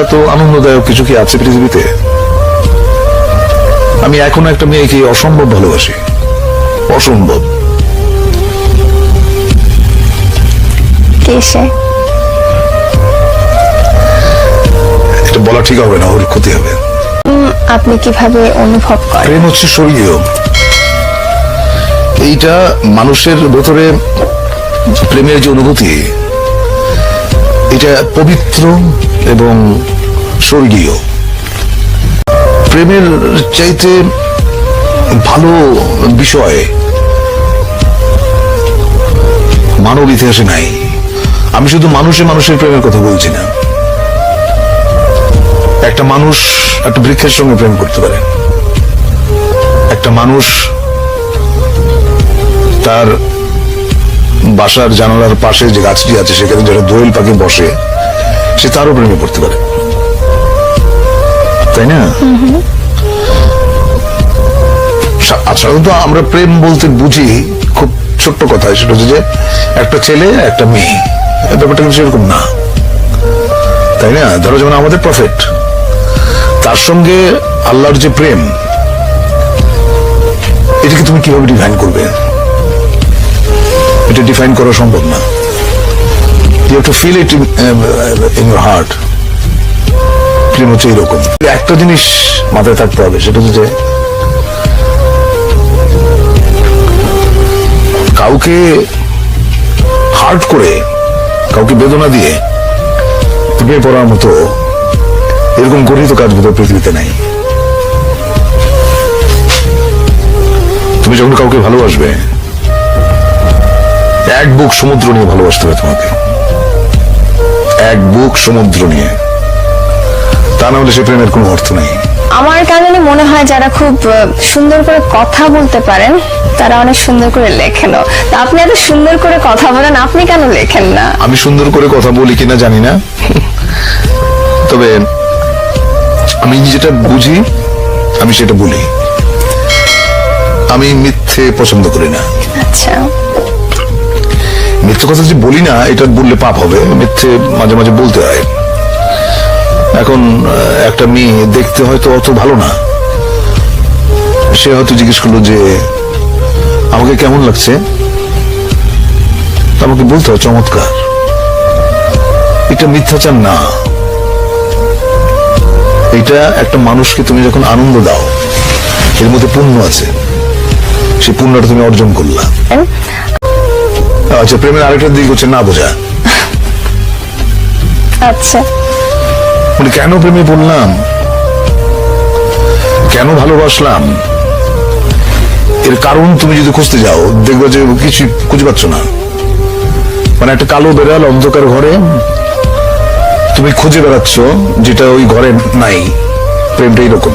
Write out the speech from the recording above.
এত আনন্দদায়ক কিছু কি আছে পৃথিবীতে? আমি এখন একটা মেয়েকে অসম্ভব ভালোবাসি। অসম্ভব। এটা বলা ঠিক হবে না ওর ক্ষতি হবে। আপনি কীভাবে অনুভব করেন? প্রেম হচ্ছে স্বর্গীয়। এইটা মানুষের ভেতরে প্রেমের যে অনুভূতি এটা পবিত্র এবং স্বর্গীয়। প্রেমের চাইতে ভালো বিষয় মানব ইতিহাসে নাই। আমি শুধু মানুষে মানুষের প্রেমের কথা বলছি না। একটা মানুষ একটা বৃক্ষের সঙ্গে প্রেম করতে পারে। একটা মানুষ তার বাসার জানালার পাশে যে গাছটি আছে, সেখানে যারা দোয়েল পাখি বসে সে তারও প্রেমে পড়তে পারে। তাই না? সাধারণত আমরা প্রেম বলতে বুঝি খুব ছোট্ট কথা, সেটা হচ্ছে যে একটা ছেলে, একটা মেয়ে। ব্যাপারটা কিন্তু সেরকম না। তাই না? ধরো যেমন আমাদের প্রফেট তার সঙ্গে আল্লাহর যে প্রেম, এটাকে তুমি কীভাবে ডিফাইন করবে? এটা ডিফাইন করা সম্ভব না। You to feel it in your heart প্রেম হচ্ছে এরকম একটা জিনিস মাথায় থাকতে হবে, সেটা হচ্ছে কাউকে হার্ট করে, কাউকে বেদনা দিয়ে প্রেমে পড়ার মতো এরকম গঠিত কাজ বোধহয় পৃথিবীতে নাই। তুমি যখন কাউকে ভালোবাসবে, এক বুক সমুদ্র নিয়ে ভালোবাসতে হবে তোমাকে। এক বুক সমুদ্র নিয়ে। তা না হলে সে প্রেমের কোনো অর্থ নেই। আমার কারণে মনে হয় যারা খুব সুন্দর করে কথা বলতে পারেন তারা অনেক সুন্দর করে লেখেনও তা আপনি এত সুন্দর করে কথা বলেন আপনি কেন লেখেন না? আমি সুন্দর করে কথা বলি কিনা জানি না। তবে আমি যেটা বুঝি আমি সেটা বলি। আমি মিথ্যে পছন্দ করি না। আচ্ছা। মিথ্যে কথা যে বলি না, এটা বললে পাপ হবে। মিথ্যে মাঝে মাঝে বলতে হয়। এখন একটা মেয়ে দেখতে হয়তো অত ভালো না। সে হয়তো জিজ্ঞেস করল যে, আমাকে কেমন লাগছে? আমাকে বলতে হয়, চমৎকার। এটা মিথ্যাচার না। এটা একটা মানুষকে তুমি যখন আনন্দ দাও, এর মধ্যে পুণ্য আছে। সেই পুণ্যটা তুমি অর্জন করলা। আচ্ছা প্রেমের আরেকটা দিক হচ্ছে না বোঝা। আচ্ছা। মানে কেন প্রেমে পড়লাম? কেন ভালোবাসলাম? এর কারণ তুমি যদি খুঁজতে যাও দেখবে যে কিছু খুঁজে পাচ্ছ না। মানে একটা কালো বেড়াল অন্ধকার ঘরে তুমি খুঁজে বেড়াচ্ছ যেটা ওই ঘরে নাই। প্রেমটা এরকম।